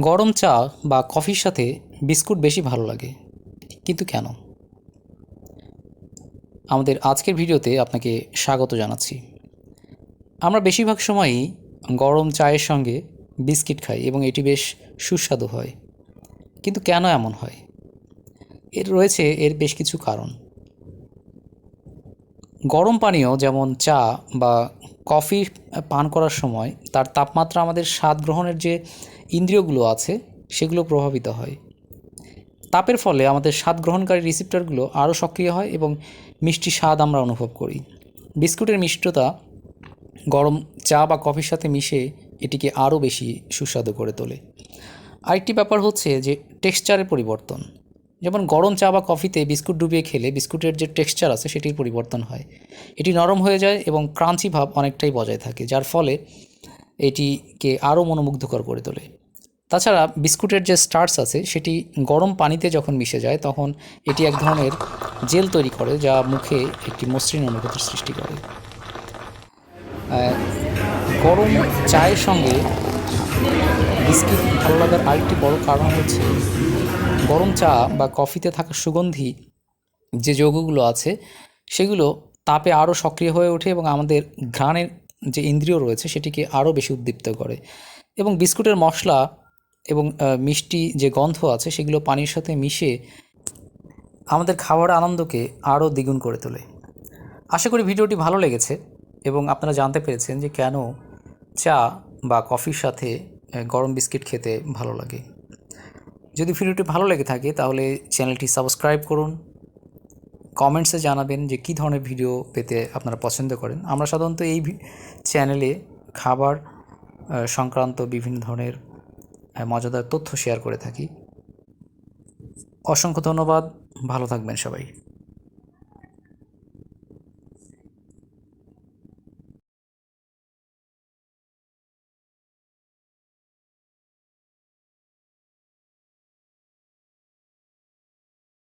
গরম চা বা কফির সাথে বিস্কুট বেশি ভালো লাগে। কিন্তু কেন? আমাদের আজকের ভিডিওতে আপনাকে স্বাগত জানাচ্ছি। আমরা বেশিরভাগ সময়ই গরম চায়ের সঙ্গে বিস্কিট খাই এবং এটি বেশ সুস্বাদু হয়। কিন্তু কেন এমন হয়? এর রয়েছে এর বেশ কিছু কারণ। গরম পানীয় যেমন চা বা কফি পান করার সময় তার তাপমাত্রা আমাদের স্বাদ গ্রহণের যে ইন্দ্রিয়গুলো আছে, সেগুলো প্রভাবিত হয়। তাপের ফলে আমাদের স্বাদ গ্রহণকারী রিসিপ্টারগুলো আরও সক্রিয় হয় এবং মিষ্টি স্বাদ আমরা অনুভব করি। বিস্কুটের মিষ্টতা গরম চা বা কফির সাথে মিশে এটিকে আরও বেশি সুস্বাদু করে তোলে। আরেকটি ব্যাপার হচ্ছে যে, টেক্সচারের পরিবর্তন। যেমন গরম চা বা কফিতে বিস্কুট ডুবিয়ে খেলে বিস্কুটের যে টেক্সচার আছে সেটির পরিবর্তন হয়। এটি নরম হয়ে যায় এবং ক্রাঞ্চি ভাব অনেকটাই বজায় থাকে, যার ফলে এটিকে আরও মনোমুগ্ধকর করে তোলে। তাছাড়া বিস্কুটের যে স্টার্স আছে সেটি গরম পানিতে যখন মিশে যায় তখন এটি এক ধরনের জেল তৈরি করে যা মুখে একটি মসৃণ অনুভূতির সৃষ্টি করে। গরম চায়ের সঙ্গে বিস্কিট ভালো লাগার আরেকটি বড় কারণ হচ্ছে গরম চা বা কফিতে থাকা সুগন্ধি যে যৌগগুলো আছে, সেগুলো তাপে আরও সক্রিয় হয়ে ওঠে এবং আমাদের ঘ্রাণের যে ইন্দ্রিয় রয়েছে, সেটিকে আরও বেশি উদ্দীপ্ত করে। এবং বিস্কুটের মশলা এবং মিষ্টি যে গন্ধ আছে, সেগুলো পানির সাথে মিশে আমাদের খাওয়ার আনন্দকে আরও দ্বিগুণ করে তোলে। আশা করি ভিডিওটি ভালো লেগেছে এবং আপনারা জানতে পেরেছেন যে কেন চা বা কফির সাথে গরম বিস্কিট খেতে ভালো লাগে। যদি ভিডিওটি ভালো লেগে থাকে, তাহলে চ্যানেলটি সাবস্ক্রাইব করুন। কমেন্টসে জানাবেন যে কী ধরনের ভিডিও পেতে আপনারা পছন্দ করেন। আমরা সাধারণত এই চ্যানেলে খাবার সংক্রান্ত বিভিন্ন ধরনের মজাদার তথ্য শেয়ার করে থাকি। অসংখ্য ধন্যবাদ। ভালো থাকবেন সবাই।